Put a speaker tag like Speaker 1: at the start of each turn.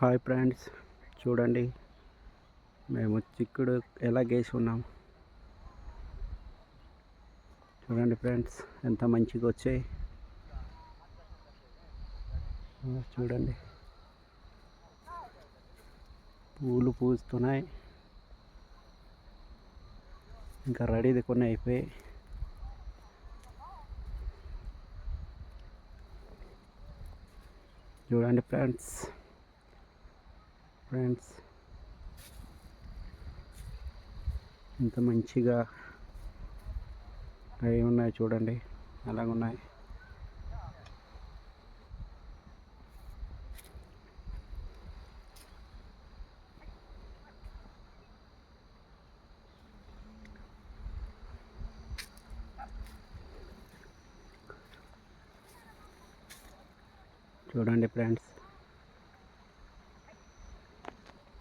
Speaker 1: Hi friends చూడండి. మేము చిక్కుడు ఎలా గేసి ఉన్నాం. చూడండి ఫ్రెండ్స్ ఎంత మంచిగా వచ్చాయి. చూడండి. పూలు పూస్తున్నాయి. ఇంకా రెడీది కొన్ని అయిపోయి చూడండి ఫ్రెండ్స్. ఫ్రెండ్స్. ఎంత మంచిగా అవి ఉన్నాయి చూడండి. అలాగున్నాయి చూడండి ఫ్రెండ్స్.